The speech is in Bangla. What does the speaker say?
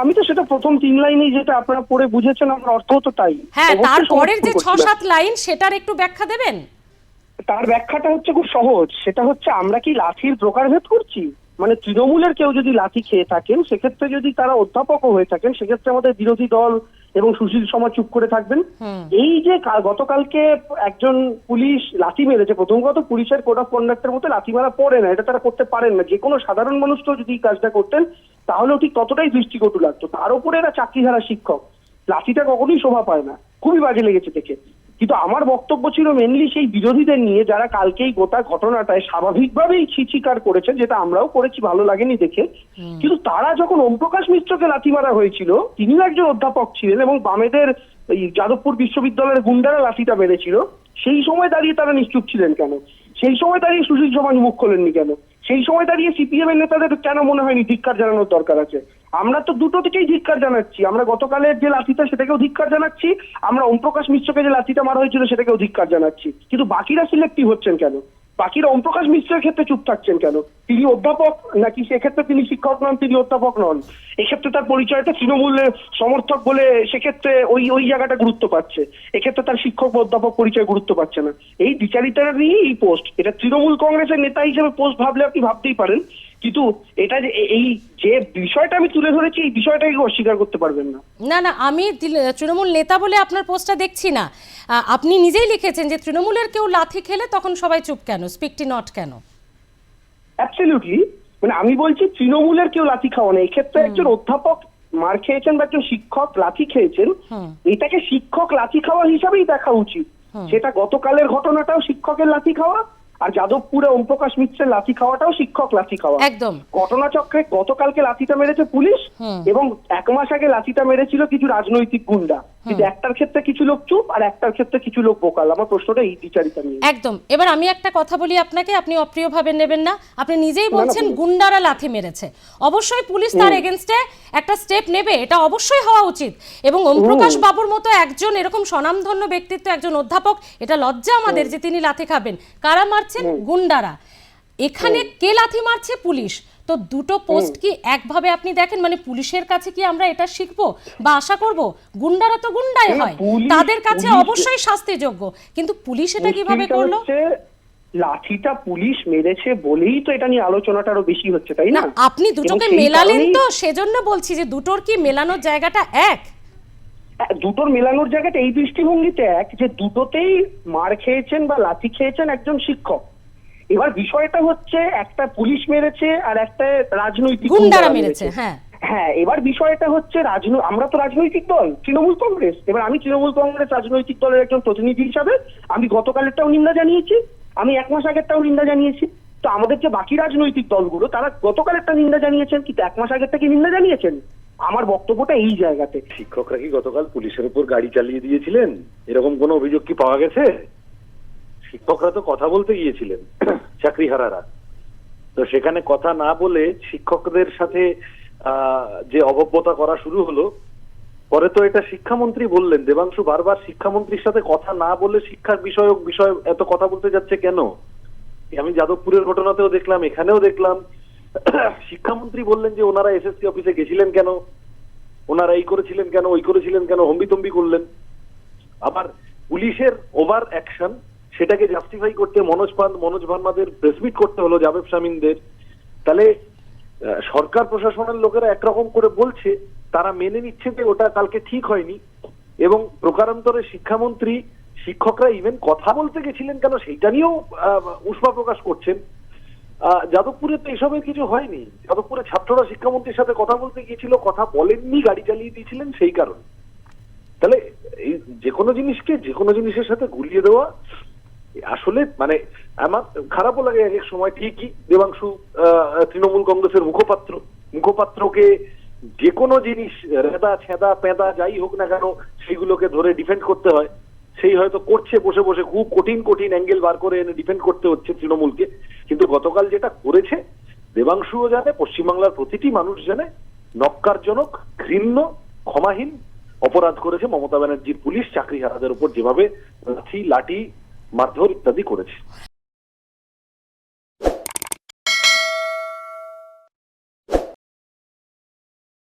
আমি তো সেটা প্রথম তিন লাইনেই যেটা আপনারা পড়ে বুঝেছেন আমার অর্থ তো তাই। হ্যাঁ তারপরের যে ছ সাত লাইন সেটার একটু ব্যাখ্যা দেবেন? তার ব্যাখ্যাটা হচ্ছে খুব সহজ। সেটা হচ্ছে আমরা কি লাঠির প্রকারভেদ করছি? মানে তৃণমূলের কেউ যদি লাঠি খেয়ে থাকেন সেক্ষেত্রে যদি তারা অধ্যাপকও হয়ে থাকেন সেক্ষেত্রে আমাদের বিরোধী দল এবং সুশীল সমাজ চুপ করে থাকবেন। এই যে গতকালকে একজন পুলিশ লাঠি মেরেছে প্রথম কথা পুলিশের কোড অফ কন্ডাক্টের মতো লাঠি মারা পড়ে না এটা তারা করতে পারেন না। যে কোনো সাধারণ মানুষকেও যদি এই কাজটা করতেন তাহলেও ঠিক ততটাই দৃষ্টিকটু লাগতো। তার উপরে এরা চাকরিহারা শিক্ষক। লাঠিটা কখনোই শোভা পায় না। খুবই বাজে লেগেছে দেখে। কিন্তু আমার বক্তব্য ছিল মেনলি সেই বিরোধীদের নিয়ে যারা কালকেই গোটা ঘটনাটায় স্বাভাবিকভাবেই ছিচিকার করেছেন যেটা আমরাও করেছি ভালো লাগেনি দেখে। কিন্তু তারা যখন ওমপ্রকাশ মিশ্রকে লাথি মারা হয়েছিল তিনিও একজন অধ্যাপক ছিলেন এবং বামেদের এই যাদবপুর বিশ্ববিদ্যালয়ের গুন্ডারা লাঠিটা মেরেছিল সেই সময় দাঁড়িয়ে তারা নিশ্চুপ ছিলেন কেন? সেই সময় দাঁড়িয়ে সুশীল সমাজ মুখ খোলেননি কেন? সেই সময় দাঁড়িয়ে সিপিএম এর নেতাদের কেন মনে হয়নি ধিক্কার জানানোর দরকার আছে? আমরা তো দুটো থেকেই ধিক্কার জানাচ্ছি। আমরা গতকালের যে লাঠিটা সেটাকেও ধিক্কার জানাচ্ছি, আমরা ওমপ্রকাশ মিশ্রকে যে লাঠিটা মারা হয়েছিল সেটাকেও ধিক্কার জানাচ্ছি। কিন্তু বাকিরা সিলেক্টিভ হচ্ছেন কেন? বাকিরা ওমপ্রকাশ মিশ্রের ক্ষেত্রে চুপ থাকছেন কেন? তিনি অধ্যাপক নাকি সেক্ষেত্রে তিনি শিক্ষক নন, তিনি অধ্যাপক নন? এক্ষেত্রে তার পরিচয়টা তৃণমূলের সমর্থক বলে সেক্ষেত্রে ওই ওই জায়গাটা গুরুত্ব পাচ্ছে। এক্ষেত্রে তার শিক্ষক বা অধ্যাপক পরিচয় গুরুত্ব পাচ্ছে না। এই বিচারিতারা নিয়ে এই পোস্ট। এটা তৃণমূল কংগ্রেসের নেতা হিসেবে পোস্ট ভাবলে আপনি ভাবতেই পারেন। কিন্তু এটা যে, এই যে বিষয়টা আমি তুলে ধরেছি, এই বিষয়টাকে অস্বীকার করতে পারবেন না। না না, আমি তৃণমূল নেতা বলে আপনার পোস্টটা দেখছি না। আপনি নিজেই লিখেছেন যে তৃণমূলের কেউ লাথি খেলে তখন সবাই চুপ কেন? স্পিকটি নট কেন? অ্যাবসলিউটলি মানে আমি বলছি তৃণমূলের কেউ লাথি খাওয়া নেই। এক্ষেত্রে একজন অধ্যাপক মার খেয়েছেন বা একজন শিক্ষক লাথি খেয়েছেন এটাকে শিক্ষক লাথি খাওয়া হিসাবেই দেখা উচিত। সেটা গতকালের ঘটনাটাও শিক্ষকের লাথি খাওয়া আর যাদবপুরে ওমপ্রকাশ মিত্রের লাথি খাওয়াটাও শিক্ষক লাথি খাওয়া। একদম। ঘটনাচক্রে গতকালকে লাথিটা মেরেছে পুলিশ এবং এক মাস আগে লাথিটা মেরেছিল কিছু রাজনৈতিক গুন্ডা। কিন্তু একটার ক্ষেত্রে কিছু লোক চুপ আর একটার ক্ষেত্রে কিছু লোক বোকাল। আমার প্রশ্নটা এই বিচারিতা নিয়ে। একদম। এবার আমি একটা কথা বলি আপনাকে আপনি অপ্রিয়ভাবে নেবেন না। আপনি নিজেই বলছেন গুন্ডারা লাথি মেরেছে। অবশ্যই পুলিশ তার এগেনস্টে একটা স্টেপ নেবে এটা অবশ্যই হওয়া উচিত। এবং ওমপ্রকাশ বাবুর মতো একজন এরকম স্বনামধন্য ব্যক্তিত্ব একজন অধ্যাপক এটা লজ্জা আমাদের যে তিনি লাথি খাবেন। কারা মারছেন? গুন্ডারা। এখানে কে লাথি মারছে? পুলিশ। তো দুটো পোস্ট কি একভাবে আপনি দেখেন? মানে পুলিশের কাছে কি আমরা এটা শিখব? বা আশা করব? গুন্ডারা তো গুন্ডাই হয়। তাদের কাছে অবশ্যই শাস্তিযোগ্য। কিন্তু পুলিশ এটা কীভাবে করল? লাঠিটা পুলিশ মেরেছে বলেই তো এটা নিয়ে আলোচনাটা আরও বেশি হচ্ছে তাই না? আপনি দুটোকে মেলালেন তো সেজন্য বলছি যে দুটোর কি মেলানোর জায়গাটা এক? হ্যাঁ, দুটোর মেলানোর জায়গাটা এই দৃষ্টিভঙ্গিতে এক যে দুটোতেই মার খেয়েছেন বা লাথি খেয়েছেন একজন শিক্ষক। এবার বিষয়টা হচ্ছে একটা পুলিশ মেরেছে আর একটা রাজনৈতিক গুন্ডারা মেরেছে হ্যাঁ। হ্যাঁ এবার বিষয়টা হচ্ছে রাজনৈ আমরা তো রাজনৈতিক দল তৃণমূল কংগ্রেস। এবার আমি তৃণমূল কংগ্রেস রাজনৈতিক দলের একজন প্রতিনিধি হিসাবে আমি গতকালেরটাও নিন্দা জানিয়েছি আমি এক মাস আগেরটাও নিন্দা জানিয়েছি। তো আমাদের যে বাকি রাজনৈতিক দলগুলো তারা গতকালেরটা নিন্দা জানিয়েছেন কিন্তু এক মাস আগেরটা কি নিন্দা জানিয়েছেন? আমার বক্তব্যটা এই জায়গাতে। শিক্ষকরা কি গতকাল পুলিশের উপর গাড়ি চালিয়ে দিয়েছিলেন? এরকম কোনো অভিযোগ কি পাওয়া গেছে? শিক্ষকরা তো কথা বলতে গিয়েছিলেন, চাকরিহারারা। তো সেখানে কথা না বলে শিক্ষকদের সাথে যে অভব্যতা করা শুরু হলো, পরে তো এটা শিক্ষামন্ত্রী বললেন। দেবাংশু, বারবার শিক্ষামন্ত্রীর সাথে কথা না বলে শিক্ষার বিষয়ক বিষয় এত কথা বলতে যাচ্ছে কেন? আমি যাদবপুরের ঘটনাতেও দেখলাম, এখানেও দেখলাম। শিক্ষামন্ত্রী বললেন যে ওনারা এসএসসি অফিসে গেছিলেন কেন? ওনারা এই করেছিলেন কেন, ওই করেছিলেন কেন, হম্বিতম্বি করলেন। আবার পুলিশের ওভার অ্যাকশন সেটাকে জাস্টিফাই করতে মনোজ পান, মনোজ ভার্মাদের প্রেসমিট করতে হলো জাবেব শামিনদের তাহলে সরকার প্রশাসনের লোকেরা একরকম করে বলছে, তারা মেনে নিচ্ছে যে ওটা কালকে ঠিক হয়নি। এবং প্রকারান্তরে শিক্ষামন্ত্রী, শিক্ষকরা ইভেন কথা বলতে গেছিলেন কেন সেইটা নিয়েও উষ্মা প্রকাশ করছেন। যাদবপুরে তো এসবের কিছু হয়নি। যাদবপুরে ছাত্ররা শিক্ষামন্ত্রীর সাথে কথা বলতে গিয়েছিল, কথা বলেননি, গাড়ি চালিয়ে দিয়েছিলেন সেই কারণে। তাহলে, এই যে কোনো জিনিসকে, যে কোনো জিনিসের সাথে গুলিয়ে দেওয়া আসলে মানে আমার খারাপও লাগে এক এক সময় ঠিকই দেবাংশু তৃণমূল কংগ্রেসের মুখপাত্র। মুখপাত্রকে যে কোনো জিনিস, রেদা, ছেদা, পেদা, যাই হোক না কেন, সেইগুলোকে ধরে ডিফেন্ড করতে হয়। সেই হয়তো করছে, বসে বসে খুব কঠিন কঠিন অ্যাঙ্গেল বার করে এনে ডিফেন্ড করতে হচ্ছে তৃণমূলকে। কিন্তু গতকাল যেটা করেছে, দেবাংশুও জানে, পশ্চিমবাংলার প্রতিটি মানুষ জানে, নক্কারজনক, ঘৃণ্য, ক্ষমাহীন অপরাধ করেছে মমতা ব্যানার্জির পুলিশ। চাকরিহারাদের উপর যেভাবে লাঠি মারধর ইত্যাদি করেছে।